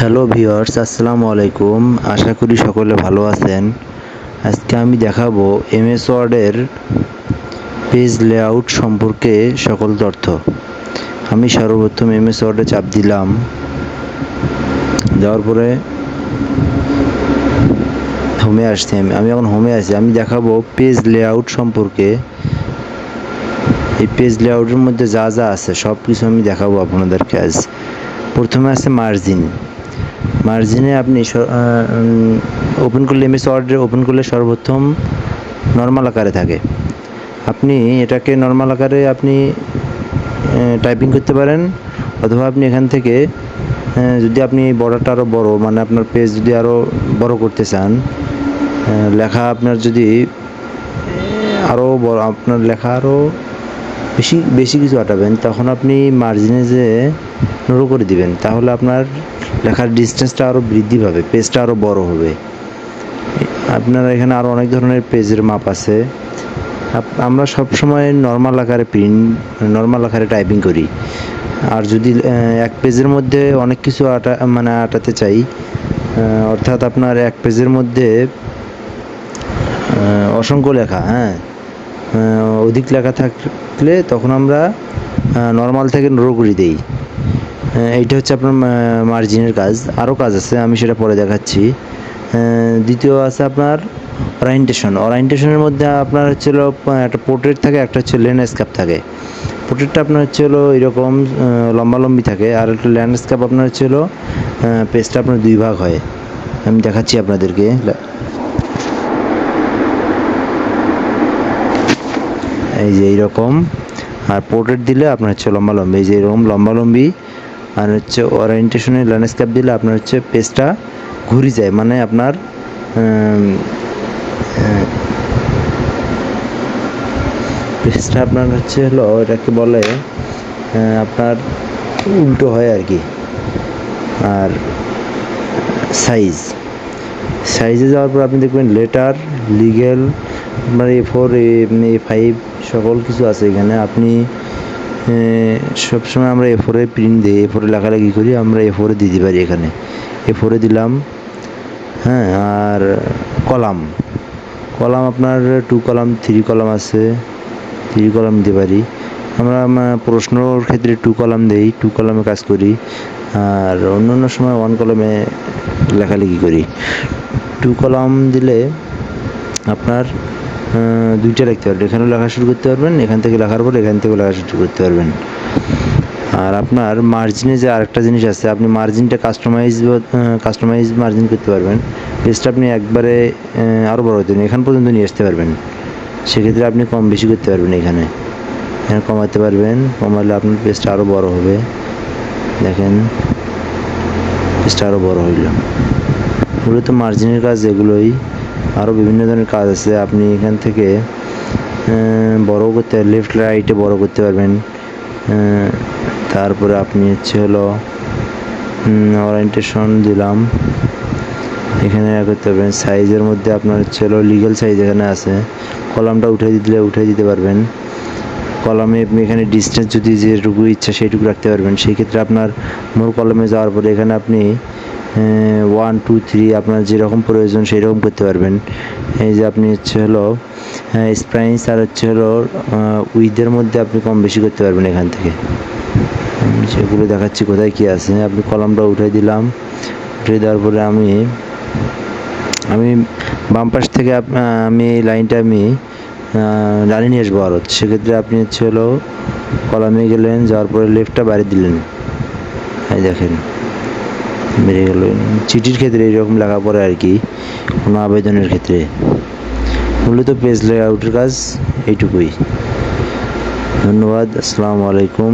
Hello viewers আসসালামু আলাইকুম। আশা করি সকলে ভালো আছেন। আজকে আমি দেখাবো এমএস ওয়ার্ডের পেজ লেআউট সম্পর্কে সকল তথ্য। আমি সর্বপ্রথম এমএস ওয়ার্ডে চাপ দিলাম। দেওয়ার পরে হোমে আসছি আমি। আমি এখন হোমে আছি। আমি দেখাবো পেজ লেআউট সম্পর্কে। এই পেজ লেআউটের মধ্যে যা যা আছে সব কিছু আমি দেখাবো আপনাদেরকে আজ। প্রথমে আছে মার্জিন মার্জিনে আপনি ওপেন করলে এমএস ওয়ার্ডে ওপেন করলে সর্বপ্রথম নর্মাল আকারে থাকে। আপনি এটাকে নর্মাল আকারে আপনি টাইপিং করতে পারেন, অথবা আপনি এখান থেকে যদি আপনি বর্ডারটা আরও বড় মানে আপনার পেজ যদি আরও বড় করতে চান লেখা আপনার যদি আরও বড়, আপনার লেখা আরও বেশি বেশি কিছু আটাবেন, তখন আপনি মার্জিনে যে নুরো করে দিবেন, তাহলে আপনার লেখার ডিস্টেন্সটা আরও বৃদ্ধি পাবে পেজটা আরও বড় হবে। আপনার এখানে আরও অনেক ধরনের পেজের মাপ আছে। আমরা সব সময় নর্মাল আকারে প্রিন্ট নর্মাল আকারে টাইপিং করি। আর যদি এক পেজের মধ্যে অনেক কিছু আটা মানে আটাতে চাই অর্থাৎ আপনার এক পেজের মধ্যে অসংখ্য লেখা হ্যাঁ অধিক লেখা থাকলে তখন আমরা নর্মাল থেকে করে দিই। এইটা হচ্ছে আপনার মার্জিনের কাজ। আরও কাজ আছে, আমি সেটা পরে দেখাচ্ছি। দ্বিতীয় আছে আপনার অরাইন্টেশন অরাইন্টেশনের মধ্যে আপনার হচ্ছে হলো একটা পোর্ট্রেট থাকে, একটা হচ্ছে ল্যান্ডস্কেপ থাকে। পোর্ট্রেটটা আপনার হচ্ছে হলো এরকম লম্বালম্বি থাকে, আর একটা ল্যান্ডস্কেপ আপনার হচ্ছে হলো পেজটা আপনার দুই ভাগ হয়। আমি দেখাচ্ছি আপনাদেরকে। এই যে এইরকম, আর পোর্ট্রেট দিলে আপনার হচ্ছে লম্বালম্বি। এই যে এরকম লম্বালম্বি আর হচ্ছে ওরিয়েন্টেশনের ল্যান্ডস্কেপ দিলে আপনার হচ্ছে পেজটা ঘুরে যায়। মানে আপনার পেজটা আপনার হচ্ছে হলো এটাকে বলে আপনার উল্টো হয় আর কি। আর সাইজ সাইজে যাওয়ার পর আপনি দেখবেন লেটার লিগেল আপনার এ ফোর এ ফাইভ সকল কিছু আছে এখানে। আপনি সবসময় আমরা এ ফোরে প্রিন্ট দিই এ ফোরে লেখালেখি করি, আমরা এ ফোরে দিতে পারি এখানে। এ ফোরে দিলাম হ্যাঁ আর কলাম। কলাম আপনার টু কলাম থ্রি কলাম আছে থ্রি কলাম দিতে পারি। আমরা প্রশ্নর ক্ষেত্রে টু কলাম দেই টু কলামে কাজ করি, আর অন্য অন্য সময় ওয়ান কলামে লেখালেখি করি। টু কলাম দিলে আপনার দুইটা লিখতে পারবেন। এখানেও লেখা শুরু করতে পারবেন, এখান থেকে লেখার পর এখান থেকেও লেখা শুরু করতে পারবেন। আর আপনার মার্জিনে যে আরেকটা জিনিস আছে, আপনি মার্জিনটা কাস্টমাইজ কাস্টমাইজ মার্জিন করতে পারবেন। পেজটা আপনি একবারে আরও বড় হতে এখান পর্যন্ত নিয়ে আসতে পারবেন। সেক্ষেত্রে আপনি কম বেশি করতে পারবেন এখানে। এখানে কমাতে পারবেন, কমালে আপনার পেজটা আরও বড় হবে। দেখেন পেজটা আরও বড় হইল। মূলত মার্জিনের কাজ এগুলোই। আরও বিভিন্ন ধরনের কাজ আছে। আপনি এখান থেকে বড় করতে লেফট রাইটে বড় করতে পারবেন। তারপরে আপনি হচ্ছে হলো ওরিয়েন্টেশন দিলাম। এখানে করতে পারবেন। সাইজের মধ্যে আপনার হচ্ছে হলো লিগ্যাল সাইজ এখানে আছে। কলামটা উঠে দিলে উঠে দিতে পারবেন। কলামে আপনি এখানে ডিস্টেন্স যদি যেটুকু ইচ্ছা সেইটুকু রাখতে পারবেন। সেই ক্ষেত্রে আপনার মোর কলমে যাওয়ার পরে এখানে আপনি ওয়ান টু থ্রি আপনার যেরকম প্রয়োজন সেই রকম করতে পারবেন। এই যে আপনি হচ্ছে হলো স্প্রাইন্স আর হচ্ছে হলো উইথের মধ্যে আপনি কম বেশি করতে পারবেন এখান থেকে। সেগুলো দেখাচ্ছি কোথায় কী আছে। আপনি কলমটা উঠে দিলাম। উঠে দেওয়ার পরে আমি আমি বাম পাশ থেকে আমি এই লাইনটা আমি ডানে নিয়ে আসব আরও সেক্ষেত্রে আপনি হচ্ছে হলো, কলামে গেলেন, যাওয়ার পরে লেফটটা বাইরে দিলেন। এই দেখেন। চিঠির ক্ষেত্রে এরকম লেখা পড়ে আর কি, কোনো আবেদনের ক্ষেত্রে। মূলত পেজ লেআউটের কাজ এইটুকুই। ধন্যবাদ, আসসালামু আলাইকুম।